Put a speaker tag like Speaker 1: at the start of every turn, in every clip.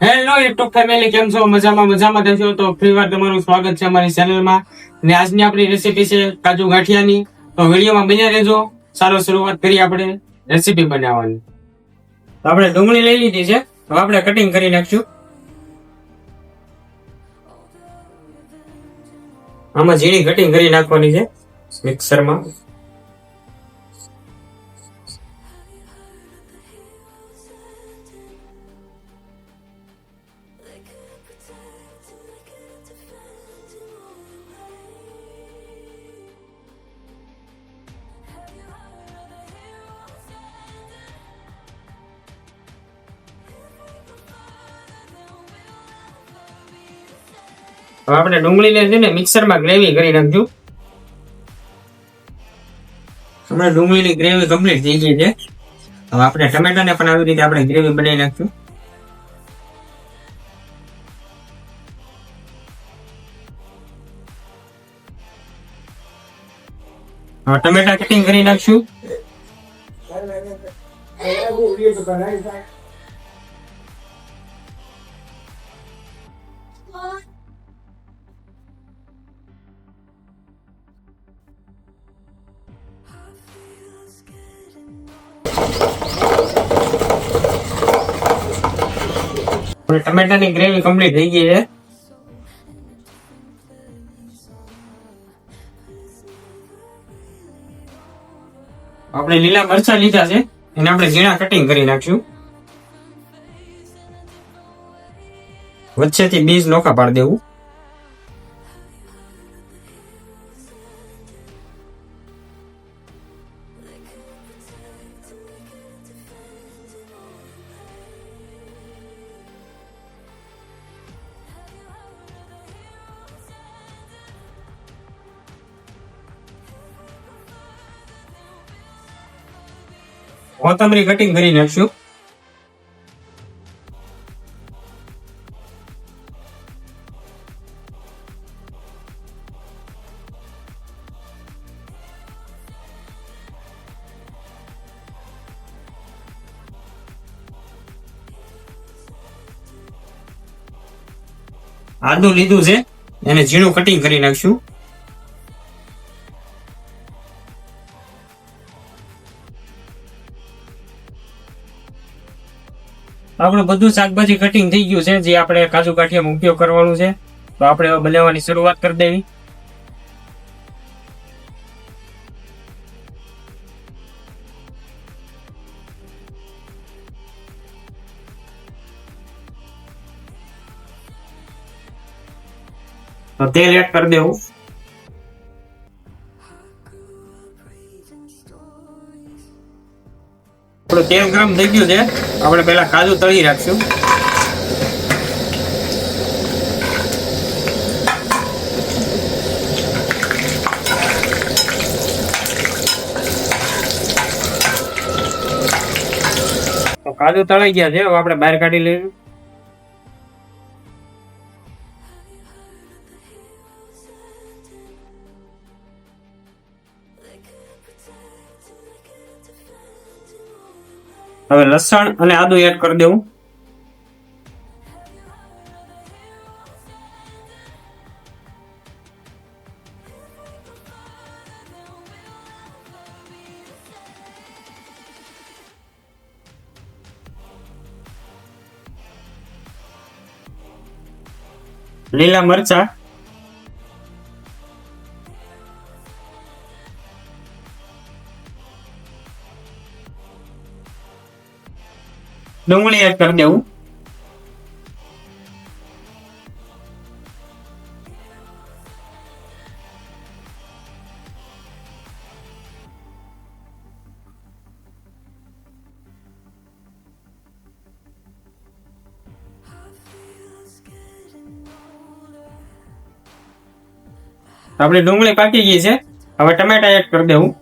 Speaker 1: Hello YouTube family કેમ છો? મજામાં મજામાં થશો તો ફરી વાર તમારું સ્વાગત છે અમારી ચેનલમાં ને આજની આપણી રેસીપી છે કાજુ ગાંઠિયાની. તો વિડીયોમાં બન્યા રહેજો. સારો શરૂઆત કરીએ આપણે રેસીપી બનાવવાની. તો આપણે ડુંગળી લઈ લીધી છે. તો આપણે કટિંગ કરી નાખશું. આમાં ઝીણી કટિંગ કરી નાખવાની છે મિક્સરમાં હવે આપણે ડુંગળીને છે ને મિક્સરમાં ગ્રેવી કરી નાખશું હમણાં ડુંગળીની ગ્રેવી કમ્પ્લીટ થઈ ગઈ છે. હવે આપણે ટમેટાને પણ આવી રીતે આપણે ગ્રેવી બનાવી નાખશું. હવે ટમેટા કટિંગ કરી નાખશું. આપણે ટમેટાની ગ્રેવી કમ્પ્લીટ થઈ ગઈ છે. આપણે લીલા મરચા લીધા છે, એને આપણે ઝીણા કટિંગ કરી નાખશું. વચ્ચેથી બીજ નોખા પાડી દેવું. કોથમરી કટિંગ કરી નાખશું. આદુ લીધું છે એને ઝીણું કટિંગ કરી નાખશું. આપણે બધું શાકભાજી કટિંગ થઈ ગયું છે, જે આપણે કાજુ કાઠિયામાં ઉપયોગ કરવાનું છે. તો આપણે બનાવવાની શરૂઆત કરી દેવી. તો તેલ એડ કરી દેવું. આપણું તેલ ગરમ થઈ ગયું છે. આપણે પહેલાં કાજુ તળી રાખશું. કાજુ તળાઈ ગયા છે. હવે આપણે બહાર કાઢી લઈશું. હવે લસણ અને આદુ એડ કરી દેવું. લીલા મરચા ડુંગળી એડ કરી દેવું. આપણે ડુંગળી પાકી ગઈ છે. હવે ટમેટા એડ કરી દેવું.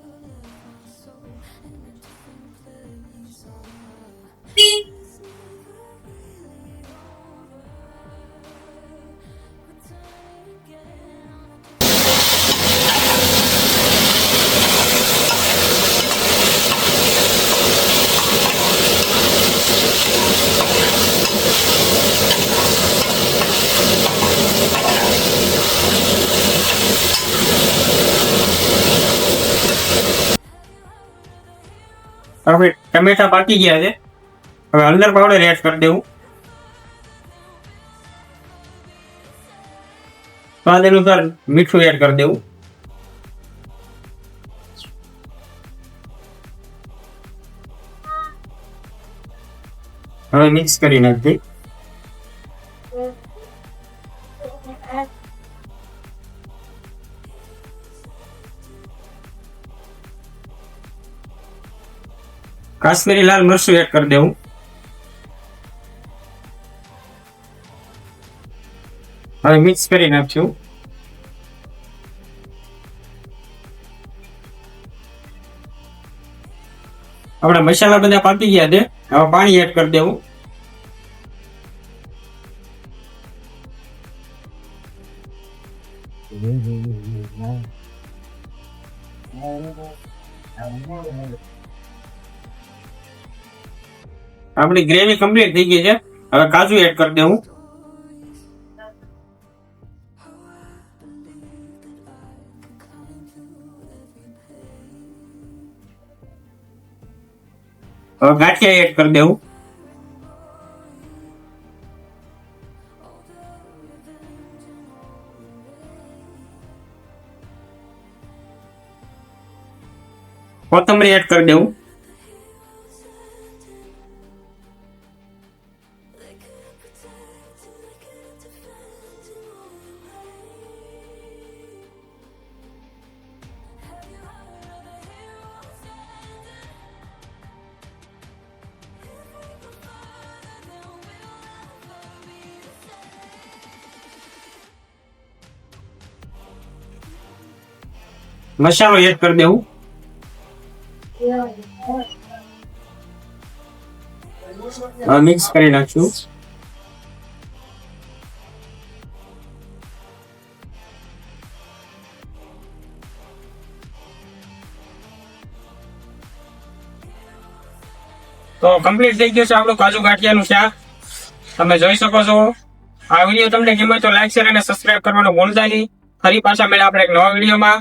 Speaker 1: આપણે ટમેટા પાકી ગયા છે. હવે હળદર પાવડર એડ કરી દેવું. સ્વાદ અનુસાર મીઠું એડ કરી દેવું. હવે મિક્સ કરી નાખી કાશ્મીરી લાલ મરચું એડ કરી દેવું. હવે મિક્સ કરી નાખ્યું. આપણા મસાલા બધા પાકી ગયા છે. હવે પાણી એડ કરી દેવું. આપણી ગ્રેવી કમ્પ્લીટ થઈ ગઈ છે. હવે કાજુ એડ કરી દેવું. હવે ગાંઠિયા એડ કરી દેવું. કોથમરી એડ કરી દેવું. મસાલો એડ કરી દેવું મિક્સ કરી નાખશું. તો કમ્પ્લીટ થઈ ગયું છે આપણું કાજુ ગાંઠિયાનું શાક. તમે જોઈ શકો છો. આ વીડિયો તમને ગમે તો લાઈક શેર અને સબસ્ક્રાઇબ કરવાનું ભૂલતા નહીં. ફરી પાછા મળે આપણે એક નવા વિડીયોમાં.